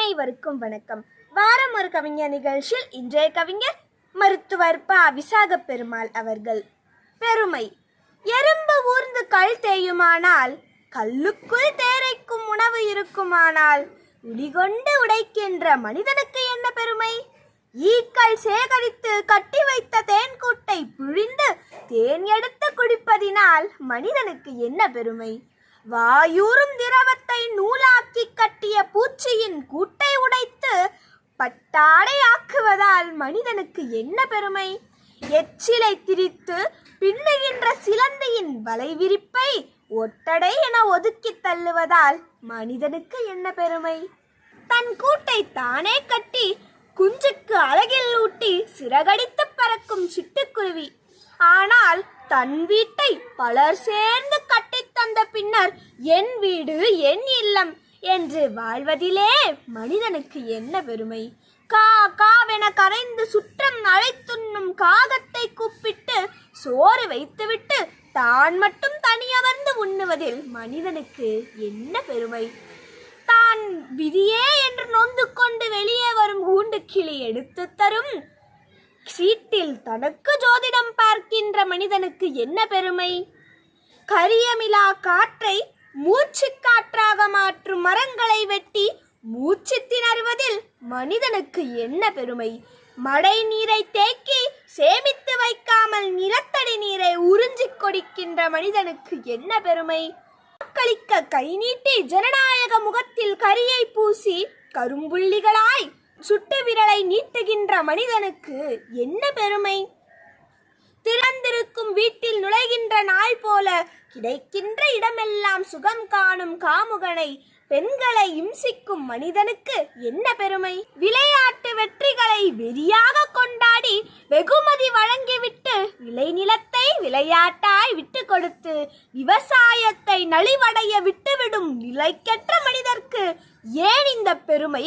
அனைவருக்கும் வணக்கம். வாரம் ஒரு கவிஞர் நிகழ்ச்சியில் இன்றைய கவிஞர் மருத்துவர் ப. விசாக பெருமாள் அவர்கள். பெருமை. எறும்பு ஊர்ந்து கல் தேயுமானால் கல்லுக்குள் தேரைக்கும் உணவு இருக்குமானால் உடிகொண்டு உடைக்கின்ற மனிதனுக்கு என்ன பெருமை? ஈக்கள் சேகரித்து கட்டி வைத்த தேன்கூட்டை பிழிந்து தேன் எடுத்து குடிப்பதினால் மனிதனுக்கு என்ன பெருமை? வாயூறும் திரவத்தை நூலாக்கி கட்டிய பூச்சியின் கூட்டை உடைத்து பட்டாடை ஆக்குவதால் மனிதனுக்கு என்ன பெருமை? எச்சிலை திரித்து பின்னுகின்ற சிலந்தியின் வலைவிரிப்பை ஒட்டடை என ஒதுக்கி தள்ளுவதால் மனிதனுக்கு என்ன பெருமை? தன் கூட்டை தானே கட்டி குஞ்சுக்கு அழகில் ஊட்டி சிறகடித்து பறக்கும் சிட்டுக்குருவி. ஆனால் தன் வீட்டை பலர் சேர்ந்து தந்த பின்னர் என் வீடு என் இல்லம் என்று வாழ்வதிலே மனிதனுக்கு என்ன பெருமை? கா காவென கரைந்து சுற்றம் அழைத்துண்ணும் காகத்தை கூப்பிட்டு சோறு வைத்துவிட்டு தான் மட்டும் தனியமர்ந்து உண்ணுவதில் மனிதனுக்கு என்ன பெருமை? தான் விதியே என்று நொந்து கொண்டு வெளியே வரும் கூண்டு கிளி எடுத்து தரும். சீட்டில் தனக்கு ஜோதிடம் பார்க்கின்ற மனிதனுக்கு என்ன பெருமை? கரியமிலா காற்றை மூச்சு காற்றாக மாற்றும் மரங்களை வெட்டி மூச்சு திணறுவதில் மனிதனுக்கு என்ன பெருமை? மழை நீரை தேக்கி சேமித்து வைக்காமல் நிலத்தடி நீரை உறிஞ்சிக் கொடுக்கின்ற மனிதனுக்கு என்ன பெருமை? வாக்களிக்க கை நீட்டி ஜனநாயக முகத்தில் கரியை பூசி கரும்புள்ளிகளாய் சுட்டு விரலை நீட்டுகின்ற மனிதனுக்கு என்ன பெருமை? திறந்திருக்கும் வீட்டில் நுழைகின்ற நாய் போல கிடைக்கின்ற இடமெல்லாம் சுகம் காணும் காமுகனை பெண்களை இம்சிக்கும் மனிதனுக்கு என்ன பெருமை? விளையாட்டு வெற்றிகளை வெறியாக கொண்டாடி வெகுமதி வழங்கிவிட்டு விளைநிலத்தை விளையாட்டாய் விட்டு கொடுத்து விவசாயத்தை நலிவடைய விட்டுவிடும் நிலைக்கற்ற மனிதர்க்கு ஏன் இந்த பெருமை?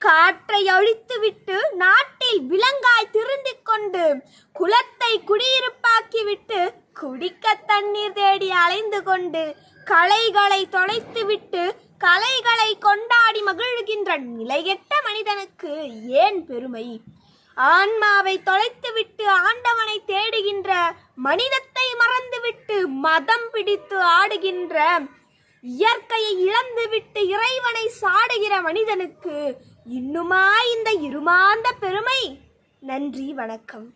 காற்றை அழித்துவிட்டு நாட்டில் விலங்காய் திருந்திக் கொண்டு குலத்தை குடியிருப்பாக்கிவிட்டு குடிக்க தண்ணீர் தேடி அலைந்து கொண்டு கலைகளை தொலைத்துவிட்டு கலைகளை கொண்டாடி மகிழ்கின்ற நிலையெட்ட மனிதனுக்கு ஏன் பெருமை? ஆன்மாவை தொலைத்துவிட்டு ஆண்டவனை தேடுகின்ற மனிதத்தை மறந்துவிட்டு மதம் பிடித்து ஆடுகின்ற இயற்கையை இழந்துவிட்டு இறைவனை சாடுகிற மனிதனுக்கு இன்னுமா இந்த இருமாந்த பெருமை. நன்றி வணக்கம்.